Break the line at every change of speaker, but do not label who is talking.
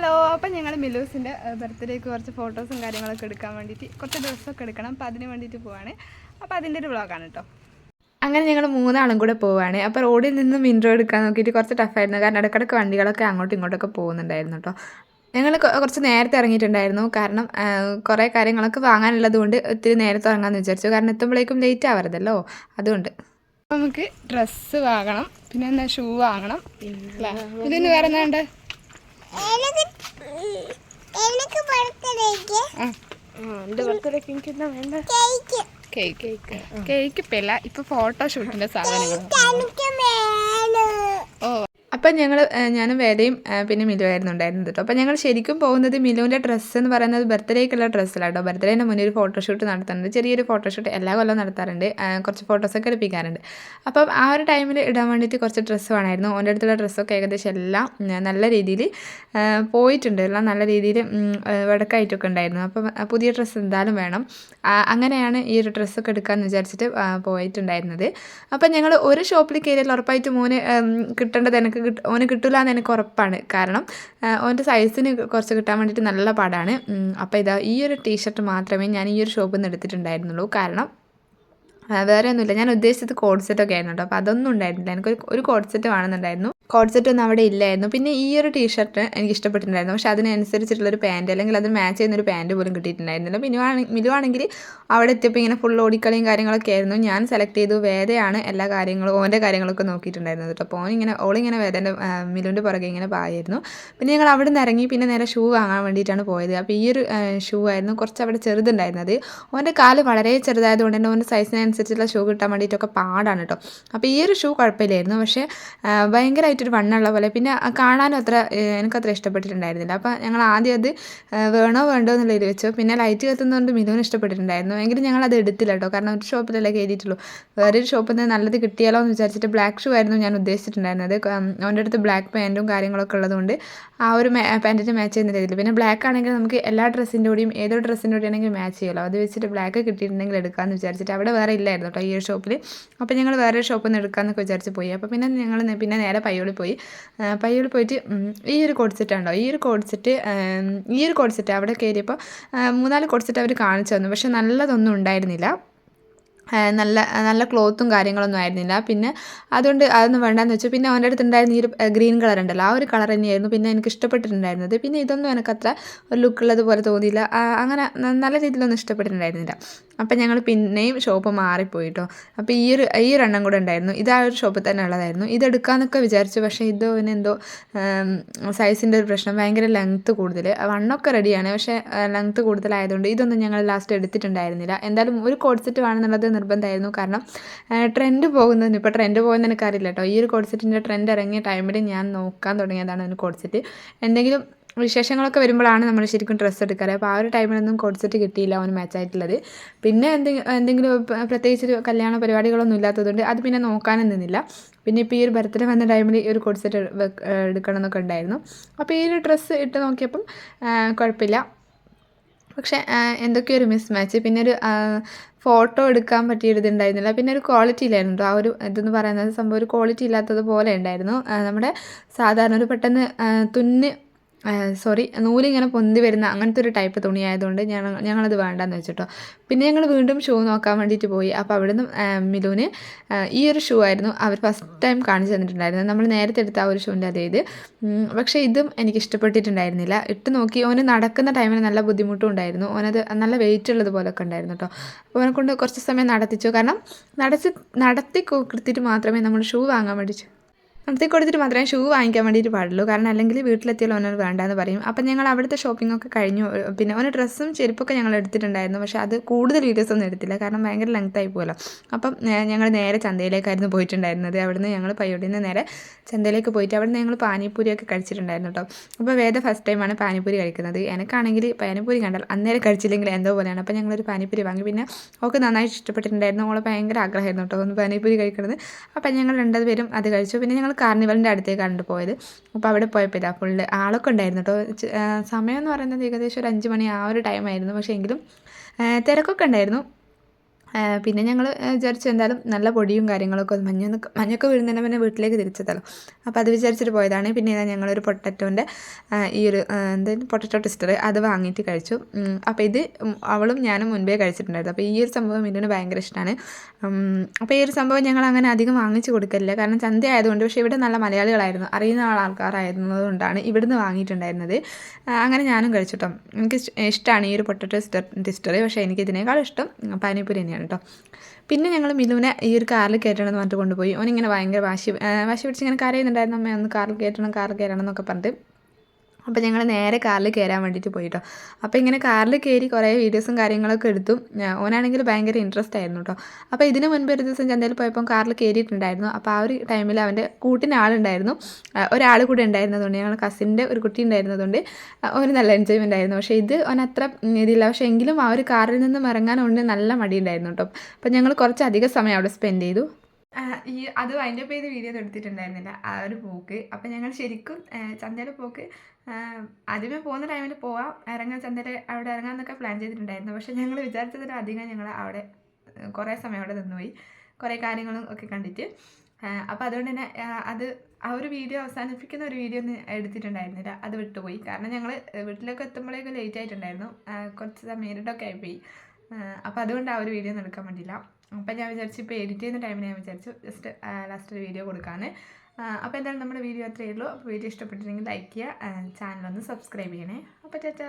Hello അപ്പം ഞങ്ങൾ മിലൂസിന്റെ ബർത്ത്ഡേക്ക് കുറച്ച് ഫോട്ടോസും കാര്യങ്ങളൊക്കെ എടുക്കാൻ വേണ്ടിയിട്ട് കുറച്ച് ഡ്രസ്സൊക്കെ എടുക്കണം. അപ്പം അതിന് വേണ്ടിയിട്ട് പോവാണ്. അപ്പോൾ അതിന്റെ ഒരു വ്ളോഗാണ് കേട്ടോ
അങ്ങനെ ഞങ്ങൾ മൂന്നാളും കൂടെ പോവുകയാണ് അപ്പോൾ റോഡിൽ നിന്നും ഇൻട്രോ എടുക്കാൻ നോക്കിയിട്ട് കുറച്ച് ടഫായിരുന്നു കാരണം ഇടയ്ക്കിടയ്ക്ക് വണ്ടികളൊക്കെ അങ്ങോട്ടും ഇങ്ങോട്ടൊക്കെ പോകുന്നുണ്ടായിരുന്നു കേട്ടോ ഞങ്ങൾ കുറച്ച് നേരത്തെ ഇറങ്ങിയിട്ടുണ്ടായിരുന്നു. കാരണം കുറേ കാര്യങ്ങളൊക്കെ വാങ്ങാനുള്ളത് കൊണ്ട് ഒത്തിരി നേരത്തെ ഇറങ്ങാമെന്ന് വിചാരിച്ചു. കാരണം എത്തുമ്പോഴേക്കും ലേറ്റ് ആവരുതല്ലോ അതുകൊണ്ട്.
അപ്പോൾ നമുക്ക് ഡ്രസ്സ് വാങ്ങണം. പിന്നെ എന്താ ഷൂ വാങ്ങണം. പിന്നെ ഇതിന് വേറെ എന്താ ഉണ്ട്
എനിക്ക് എനിക്ക് ബർത്ത്ഡേക്ക്
എന്റെ ബർത്ത്ഡേക്ക് എനിക്ക് എന്താ വേണ്ട
കേക്ക്.
ഇപ്പം ഫോട്ടോഷൂട്ടിന്റെ സാധനങ്ങൾ ഓ.
അപ്പം ഞങ്ങൾ ഞാനും വേദയും പിന്നെ മിലുവായിരുന്നു ഉണ്ടായിരുന്നത് കേട്ടോ. അപ്പം ഞങ്ങൾ ശരിക്കും പോകുന്നത് മിലുവിന്റെ ഡ്രസ്സ് എന്ന് പറയുന്നത് ബർത്ത്ഡേക്കുള്ള ഡ്രസ്സിലാണ് കേട്ടോ. ബർത്ത്ഡേന്റെ മുന്നേ ഒരു ഫോട്ടോഷൂട്ട് നടത്തുന്നുണ്ട് ചെറിയൊരു ഫോട്ടോഷൂട്ട് എല്ലാ കൊല്ലം നടത്താറുണ്ട്. കുറച്ച് ഫോട്ടോസൊക്കെ എടുപ്പിക്കാറുണ്ട് അപ്പം ആ ഒരു ടൈമിൽ ഇടാൻ വേണ്ടിയിട്ട് കുറച്ച് ഡ്രസ്സ് വേണമായിരുന്നു. ഓന്റെ അടുത്തുള്ള ഡ്രസ്സൊക്കെ ഏകദേശം എല്ലാം നല്ല രീതിയിൽ പോയിട്ടുണ്ട്. എല്ലാം നല്ല രീതിയിൽ വടക്കായിട്ടൊക്കെ ഉണ്ടായിരുന്നു. അപ്പം പുതിയ ഡ്രസ്സ് എന്തായാലും വേണം. അങ്ങനെയാണ് ഈ ഒരു ഡ്രസ്സൊക്കെ എടുക്കാമെന്ന് വിചാരിച്ചിട്ട് പോയിട്ടുണ്ടായിരുന്നത്. അപ്പം ഞങ്ങൾ ഒരു ഷോപ്പിൽ കയറിയാൽ ഉറപ്പായിട്ട് മോന് കിട്ടേണ്ടത് എനിക്ക് കിട്ട ഓന് കിട്ടില്ല എന്ന് എനിക്ക് ഉറപ്പാണ്. കാരണം ഓന്റെ സൈസിന് കുറച്ച് കിട്ടാൻ വേണ്ടിയിട്ട് നല്ല പാടാണ്. അപ്പോൾ ഇതാ ഈ ഒരു ടീഷർട്ട് മാത്രമേ ഞാൻ ഈ ഒരു ഷോപ്പിൽ നിന്ന് എടുത്തിട്ടുണ്ടായിരുന്നുള്ളൂ. കാരണം വേറെ ഒന്നുമില്ല. ഞാൻ ഉദ്ദേശിച്ചത് കോഡ് സെറ്റ് ഒക്കെ ആയിരുന്നു കേട്ടോ അപ്പോൾ അതൊന്നും ഉണ്ടായിരുന്നില്ല. എനിക്ക് ഒരു കോഡ്സെറ്റ് വേണമെന്നുണ്ടായിരുന്നു. ഒന്നും അവിടെ ഇല്ലായിരുന്നു. പിന്നെ ഈ ഒരു ടീഷർട്ട് എനിക്ക് ഇഷ്ടപ്പെട്ടിട്ടുണ്ടായിരുന്നു പക്ഷേ അതിനനുസരിച്ചിട്ടുള്ളൊരു പാന്റ് അല്ലെങ്കിൽ അത് മാച്ച് ചെയ്യുന്നൊരു പാന്റ് പോലും കിട്ടിയിട്ടുണ്ടായിരുന്നില്ല. മിനുവാണ് മിലുവാണെങ്കിൽ അവിടെ എത്തിയപ്പോൾ ഇങ്ങനെ ഫുൾ ഓടിക്കളിയും കാര്യങ്ങളൊക്കെ ആയിരുന്നു. ഞാൻ സെലക്ട് ചെയ്തു. വേദയാണ് എല്ലാ കാര്യങ്ങളും ഓന്റെ കാര്യങ്ങളൊക്കെ നോക്കിയിട്ടുണ്ടായിരുന്നത് കേട്ടോ. അപ്പോൾ ഓനിങ്ങനെ ഓളിങ്ങനെ വേദന്റെ മിലുവിന്റെ പുറകെ ഇങ്ങനെ പായായിരുന്നു പിന്നെ ഞങ്ങൾ അവിടെ നിന്ന് ഇറങ്ങി പിന്നെ നേരെ ഷൂ വാങ്ങാൻ വേണ്ടിയിട്ടാണ് പോയത്. അപ്പോൾ ഈ ഒരു ഷൂ ആയിരുന്നു കുറച്ച് അവിടെ ചെറുതുണ്ടായിരുന്നത്. ഓന്റെ കാൽ വളരെ ചെറുതായതുകൊണ്ട് തന്നെ ഓന്റെ സൈസിനനുസരിച്ചുള്ള ഷൂ കിട്ടാൻ വേണ്ടിയിട്ടൊക്കെ പാടാണ് കേട്ടോ. അപ്പോൾ ഈ ഒരു ഷൂ കുഴപ്പമില്ലായിരുന്നു. പക്ഷേ ആ, ഭയങ്കരമായിട്ടൊരു വണ്ണുള്ള പോലെ. പിന്നെ കാണാനും അത്ര എനിക്കത്ര ഇഷ്ടപ്പെട്ടിട്ടുണ്ടായിരുന്നില്ല. അപ്പോൾ ഞങ്ങൾ ആദ്യം അത് വേണോ വേണ്ടോ എന്നുള്ളതിൽ വെച്ചു. പിന്നെ ലൈറ്റ് കത്തുന്നതുകൊണ്ട് മിഥുവിന് ഇഷ്ടപ്പെട്ടിട്ടുണ്ടായിരുന്നു. എങ്കിലും ഞങ്ങൾ അത് എടുത്തില്ല കേട്ടോ. കാരണം ഒരു ഷോപ്പിലല്ലേ കയറിയിട്ടുള്ളൂ. വേറൊരു ഷോപ്പിൽ നിന്ന് നല്ലത് കിട്ടിയാലോ എന്ന് വിചാരിച്ചിട്ട് ബ്ലാക്ക് ഷൂ ആയിരുന്നു ഞാൻ ഉദ്ദേശിച്ചിട്ടുണ്ടായിരുന്നത്. അവന്റെ അടുത്ത് ബ്ലാക്ക് പാന്റും കാര്യങ്ങളൊക്കെ ഉള്ളതുകൊണ്ട് ആ ഒരു പാന്റിന് മാച്ച് ചെയ്യുന്ന രീതിയിൽ. പിന്നെ ബ്ലാക്ക് ആണെങ്കിൽ നമുക്ക് എല്ലാ ഡ്രസ്സിന്റെ കൂടെയും ഏതൊരു ഡ്രസ്സിന്റെ കൂടെ ആണെങ്കിൽ മാച്ച് ചെയ്യുമല്ലോ അത് വെച്ചിട്ട് ബ്ലാക്ക് കിട്ടിയിട്ടുണ്ടെങ്കിൽ എടുക്കാമെന്ന് വിചാരിച്ചിട്ട്. അവിടെ വേറെ ഇല്ലായിരുന്നു കേട്ടോ ഈ ഒരു ഷോപ്പിൽ. അപ്പോൾ ഞങ്ങൾ വേറെ ഷോപ്പിൽ നിന്ന് എടുക്കാമെന്നൊക്കെ വിചാരിച്ച് പോയി. അപ്പോൾ പിന്നെ ഞങ്ങൾ പിന്നെ നേരെ പയ്യോളി പോയി. ആ, പയ്യോളി പോയിട്ട് ഈ ഒരു കോഡ് സെറ്റ് ഉണ്ടോ ഈ ഒരു കോഡ് സെറ്റ് ഈ ഒരു കോഡ് സെറ്റ് അവിടെ കയറിയപ്പോൾ മൂന്നാൽ കോഡ് സെറ്റ് അവർ കാണിച്ചു തന്നു. പക്ഷെ നല്ലതൊന്നും ഉണ്ടായിരുന്നില്ല. നല്ല നല്ല ക്ലോത്തും കാര്യങ്ങളൊന്നും ആയിരുന്നില്ല. പിന്നെ അതുകൊണ്ട് അതൊന്നും വേണ്ടാന്ന് വെച്ചു. പിന്നെ അവന്റെ അടുത്ത് ഉണ്ടായിരുന്ന ഈ ഒരു ഗ്രീൻ കളർ ഉണ്ടല്ലോ. ആ ഒരു കളർ തന്നെയായിരുന്നു പിന്നെ എനിക്ക് ഇഷ്ടപ്പെട്ടിട്ടുണ്ടായിരുന്നത്. പിന്നെ ഇതൊന്നും എനിക്കത്ര ഒരു ലുക്കുള്ളത് പോലെ തോന്നിയില്ല. അങ്ങനെ നല്ല രീതിയിലൊന്നും ഇഷ്ടപ്പെട്ടിട്ടുണ്ടായിരുന്നില്ല. അപ്പം ഞങ്ങൾ പിന്നെയും ഷോപ്പ് മാറിപ്പോയി കേട്ടോ അപ്പോൾ ഈ ഒരു ഈ ഒരു എണ്ണം കൂടെ ഉണ്ടായിരുന്നു. ഇത് ആ ഒരു ഷോപ്പിൽ തന്നെ ഉള്ളതായിരുന്നു. ഇത് എടുക്കാമെന്നൊക്കെ വിചാരിച്ചു. പക്ഷേ ഇത് എന്തോ സൈസിന്റെ ഒരു പ്രശ്നം. ഭയങ്കര ലെങ്ത്ത് കൂടുതൽ. വണ്ണൊക്കെ റെഡിയാണ് പക്ഷേ ലെങ്ത്ത് കൂടുതലായതുകൊണ്ട് ഇതൊന്നും ഞങ്ങൾ ലാസ്റ്റ് എടുത്തിട്ടുണ്ടായിരുന്നില്ല. എന്തായാലും ഒരു കോഡ് സെറ്റ് വേണമെന്നുള്ളത് നിർബന്ധമായിരുന്നു. കാരണം ട്രെൻഡ് പോകുന്നതിന് ഇപ്പോൾ ട്രെൻഡ് പോകുന്ന എനിക്കറിയില്ല കേട്ടോ. ഈ ഒരു കോഡ് സെറ്റിന്റെ ട്രെൻഡ് ഇറങ്ങിയ ടൈമിൽ ഞാൻ നോക്കാൻ തുടങ്ങിയതാണ് ഒരു കോഡ് സെറ്റ് എന്തെങ്കിലും വിശേഷങ്ങളൊക്കെ വരുമ്പോഴാണ് നമ്മൾ ശരിക്കും ഡ്രസ്സ് എടുക്കാറ്. അപ്പോൾ ആ ഒരു ടൈമിലൊന്നും കോഡ് സെറ്റ് കിട്ടിയില്ല അവന് മാച്ച് ആയിട്ടുള്ളത്. പിന്നെ എന്തെങ്കിലും എന്തെങ്കിലും പ്രത്യേകിച്ച് ഒരു കല്യാണ പരിപാടികളൊന്നും ഇല്ലാത്തതുകൊണ്ട് അത് പിന്നെ നോക്കാനും നിന്നില്ല. പിന്നെ ഇപ്പോൾ ഈ ഒരു ബർത്ത്ഡേ വന്ന ടൈമിൽ ഈ ഒരു കോഡ്സെറ്റ് എടുക്കണം എന്നൊക്കെ ഉണ്ടായിരുന്നു. അപ്പോൾ ഈ ഒരു ഡ്രസ്സ് ഇട്ട് നോക്കിയപ്പം കുഴപ്പമില്ല. പക്ഷേ എന്തൊക്കെയൊരു എന്തൊക്കെയോ ഒരു മിസ് മാച്ച് പിന്നെ ഒരു ഫോട്ടോ എടുക്കാൻ പറ്റിയൊരു ഇതുണ്ടായിരുന്നില്ല. പിന്നെ ഒരു ക്വാളിറ്റി ഇല്ലായിരുന്നു. ആ ഒരു ഇതെന്ന് പറയുന്നത് സംഭവം ഒരു ക്വാളിറ്റി ഇല്ലാത്തത് പോലെ ഉണ്ടായിരുന്നു നമ്മുടെ സാധാരണ ഒരു പെട്ടെന്ന് തുന്ന് സോറി നൂലിങ്ങനെ പൊന്തി വരുന്ന അങ്ങനത്തെ ഒരു ടൈപ്പ് തുണി ആയതുകൊണ്ട് ഞങ്ങൾ ഞങ്ങളത് വേണ്ടെന്ന് വെച്ചിട്ടോ. പിന്നെ ഞങ്ങൾ വീണ്ടും ഷൂ നോക്കാൻ വേണ്ടിയിട്ട് പോയി. അപ്പോൾ അവിടുന്ന് മിലൂന് ഈ ഒരു ഷൂ ആയിരുന്നു അവർ ഫസ്റ്റ് ടൈം കാണിച്ചു തന്നിട്ടുണ്ടായിരുന്നത്. നമ്മൾ നേരത്തെ എടുത്ത ആ ഒരു ഷൂവിന്റെ അതേ ഇത്. പക്ഷേ ഇതും എനിക്ക് ഇഷ്ടപ്പെട്ടിട്ടുണ്ടായിരുന്നില്ല. ഇട്ട് നോക്കി ഓന് നടക്കുന്ന ടൈമിൽ നല്ല ബുദ്ധിമുട്ടും ഉണ്ടായിരുന്നു. ഓനത് നല്ല വെയിറ്റ് ഉള്ളത് പോലൊക്കെ ഉണ്ടായിരുന്നു കേട്ടോ അപ്പോൾ അവനെ കൊണ്ട് കുറച്ച് സമയം നടത്തിച്ചു. കാരണം നടത്തി നടത്തി കൊടുത്തിട്ട് മാത്രമേ നമ്മൾ ഷൂ വാങ്ങാൻ വേണ്ടി നടത്തി കൊടുത്തിട്ട് മാത്രമേ ഷൂ വാങ്ങിക്കാൻ വേണ്ടിയിട്ട് പാടുള്ളൂ. കാരണം അല്ലെങ്കിൽ വീട്ടിലെത്തിയാൽ ഓനർ വേണ്ടാന്ന് പറയും. അപ്പം ഞങ്ങൾ അവിടുത്തെ ഷോപ്പിംഗ് ഒക്കെ കഴിഞ്ഞു. പിന്നെ ഓന് ഡ്രസ്സും ചെരുപ്പൊക്കെ ഞങ്ങൾ എടുത്തിട്ടുണ്ടായിരുന്നു. പക്ഷേ അത് കൂടുതൽ വീഡിയോസ് ഒന്നും എടുത്തില്ല. കാരണം ഭയങ്കര ലെങ്ത് ആയി പോലോ അപ്പം ഞങ്ങൾ നേരെ ചന്തയിലേക്കായിരുന്നു പോയിട്ടുണ്ടായിരുന്നത്. അവിടുന്ന് ഞങ്ങൾ പയ്യോടിയിൽ നിന്ന് നേരെ ചന്തയിലേക്ക് പോയിട്ട് അവിടുന്ന് ഞങ്ങൾ പാനിപ്പൂരിയൊക്കെ കഴിച്ചിട്ടുണ്ടായിരുന്നു കേട്ടോ. അപ്പോൾ വേദ ഫസ്റ്റ് ടൈമാണ് പാനിപ്പൂരി കഴിക്കുന്നത്. എനിക്കാണെങ്കിൽ പാനിപ്പൂരി കണ്ടാൽ അന്നേരം കഴിച്ചില്ലെങ്കിൽ എന്തോ പോലെയാണ്. അപ്പോൾ ഞങ്ങളൊരു പാനിപ്പൂരി വാങ്ങി. പിന്നെ ഓക്ക് നന്നായിട്ട് ഇഷ്ടപ്പെട്ടിട്ടുണ്ടായിരുന്നു. അവളെ ഭയങ്കര ആഗ്രഹമായിരുന്നു കേട്ടോ ഒന്ന് പാനിപ്പൂരി കഴിക്കുന്നത് അപ്പം ഞങ്ങൾ രണ്ടുപേരും അത് കഴിച്ചു. പിന്നെ ഞങ്ങൾ കാർണിവലിന്റെ അടുത്തേക്ക് കണ്ടു പോയത്. അപ്പോൾ അവിടെ പോയപ്പോൾ ഇതാ ഫുള്ള് ആളൊക്കെ ഉണ്ടായിരുന്നു കേട്ടോ സമയം എന്ന് പറയുന്നത് ഏകദേശം ഒരു അഞ്ച് മണി ആ ഒരു ടൈമായിരുന്നു പക്ഷേ എങ്കിലും തിരക്കൊക്കെ ഉണ്ടായിരുന്നു. പിന്നെ ഞങ്ങൾ വിചാരിച്ചു എന്തായാലും നല്ല പൊടിയും കാര്യങ്ങളൊക്കെ മഞ്ഞൊന്ന് മഞ്ഞൊക്കെ വീഴുന്നതിന് പിന്നെ വീട്ടിലേക്ക് തിരിച്ചെത്തല്ലോ അപ്പോൾ അത് വിചാരിച്ചിട്ട് പോയതാണ്. പിന്നെ ഇതാ ഞങ്ങളൊരു പൊട്ടറ്റോന്റെ ഈ ഒരു എന്തായാലും പൊട്ടറ്റോ ടിസ്റ്റർ അത് വാങ്ങിയിട്ട് കഴിച്ചു. അപ്പോൾ ഇത് അവളും ഞാനും മുൻപേ കഴിച്ചിട്ടുണ്ടായിരുന്നു. അപ്പോൾ ഈ ഒരു സംഭവം ഇതിന് ഭയങ്കര ഇഷ്ടമാണ് അപ്പോൾ ഈ ഒരു സംഭവം ഞങ്ങൾ അങ്ങനെ അധികം വാങ്ങിച്ചു കൊടുക്കില്ല കാരണം ചന്ത ആയതുകൊണ്ട് പക്ഷേ ഇവിടെ നല്ല മലയാളികളായിരുന്നു. അറിയുന്ന ആൾ ആൾക്കാരായിരുന്നതുകൊണ്ടാണ് ഇവിടുന്ന് വാങ്ങിയിട്ടുണ്ടായിരുന്നത്. അങ്ങനെ ഞാനും കഴിച്ചിട്ടോ എനിക്ക് ഇഷ്ടമാണ് ഈ ഒരു പൊട്ടറ്റോ ടിസ്റ്റർ പക്ഷേ എനിക്ക് ഇതിനേക്കാൾ ഇഷ്ടം പാനിപ്പൂരി തന്നെയാണ്. കേട്ടോ പിന്നെ ഞങ്ങൾ മിലുവിനെ ഈ ഒരു കാറിൽ കയറ്റണം എന്ന് പറഞ്ഞിട്ട് കൊണ്ടുപോയി. ഓനിങ്ങനെ ഭയങ്കര വാശി വാശി പിടിച്ച് ഇങ്ങനെ കരയുന്നുണ്ടായിരുന്നു. അമ്മ ഒന്ന് കാറിൽ കയറ്റണം കാറിൽ കയറണം എന്നൊക്കെ പറഞ്ഞിട്ട് അപ്പോൾ ഞങ്ങൾ നേരെ കാറിൽ കയറാൻ വേണ്ടിയിട്ട് പോയിട്ടോ. അപ്പോൾ ഇങ്ങനെ കാറിൽ കയറി കുറേ വീഡിയോസും കാര്യങ്ങളൊക്കെ എടുത്തു ഓനാണെങ്കിൽ ഭയങ്കര ഇൻട്രസ്റ്റ് ആയിരുന്നു കേട്ടോ അപ്പോൾ ഇതിന് മുൻപ് ഒരു ദിവസം ചന്തയിൽ പോയപ്പോൾ കാറിൽ കയറിയിട്ടുണ്ടായിരുന്നു അപ്പോൾ ആ ഒരു ടൈമിൽ അവന്റെ കൂട്ടിന് ആളുണ്ടായിരുന്നു. ഒരാൾ കൂടെ ഉണ്ടായിരുന്നതുകൊണ്ട് ഞങ്ങൾ കസിന്റെ ഒരു കുട്ടി ഉണ്ടായിരുന്നതുകൊണ്ട് അവന് നല്ല എൻജോയ്മെന്റ് ആയിരുന്നു. പക്ഷേ ഇത് ഓൻ അത്ര ഇതില്ല. പക്ഷേ എങ്കിലും ആ ഒരു കാറിൽ നിന്നും ഇറങ്ങാൻ ഇറങ്ങാനുണ്ട് നല്ല മടിയുണ്ടായിരുന്നു കേട്ടോ അപ്പോൾ ഞങ്ങൾ കുറച്ച് അധികം സമയം അവിടെ സ്പെൻഡ് ചെയ്തു. ഈ അത് അതിന്റെ പേര് വീഡിയോ എടുത്തിട്ടുണ്ടായിരുന്നില്ല ആ ഒരു പോക്ക്. അപ്പം ഞങ്ങൾ ശരിക്കും ചന്തയുടെ പോക്ക് ആദ്യമേ പോകുന്ന ടൈമിൽ പോവാം. ഇറങ്ങാൻ ചന്തയുടെ അവിടെ ഇറങ്ങാമെന്നൊക്കെ പ്ലാൻ ചെയ്തിട്ടുണ്ടായിരുന്നു. പക്ഷേ ഞങ്ങൾ വിചാരിച്ചതിലും അധികം ഞങ്ങൾ അവിടെ കുറേ സമയം അവിടെ നിന്നുപോയി. കുറേ കാര്യങ്ങളും ഒക്കെ കണ്ടിട്ട്. അപ്പോൾ അതുകൊണ്ട് തന്നെ അത് ആ ഒരു വീഡിയോ അവസാനിപ്പിക്കുന്ന ഒരു വീഡിയോ ഒന്നും എടുത്തിട്ടുണ്ടായിരുന്നില്ല. അത് വിട്ടുപോയി. കാരണം ഞങ്ങൾ വീട്ടിലൊക്കെ എത്തുമ്പോഴേക്കും ലേറ്റ് ആയിട്ടുണ്ടായിരുന്നു. കുറച്ച് സമയം ഇരുട്ടൊക്കെ ആയിപ്പോയി. അപ്പോൾ അതുകൊണ്ട് ആ ഒരു വീഡിയോ ഒന്നും എടുക്കാൻ വേണ്ടിയില്ല. അപ്പം ഞാൻ വിചാരിച്ചു ഇപ്പോൾ എഡിറ്റ് ചെയ്യുന്ന ടൈമിൽ ഞാൻ വിചാരിച്ചു ജസ്റ്റ് ലാസ്റ്റ് ഒരു വീഡിയോ കൊടുക്കാമെന്ന് അപ്പോൾ എന്തായാലും നമ്മുടെ വീഡിയോ അത്രയേ ഉള്ളൂ. അപ്പോൾ വീഡിയോ ഇഷ്ടപ്പെട്ടിട്ടുണ്ടെങ്കിൽ ലൈക്ക് ചെയ്യുക ചാനലൊന്ന് സബ്സ്ക്രൈബ് ചെയ്യണേ. അപ്പോൾ ചേച്ചാ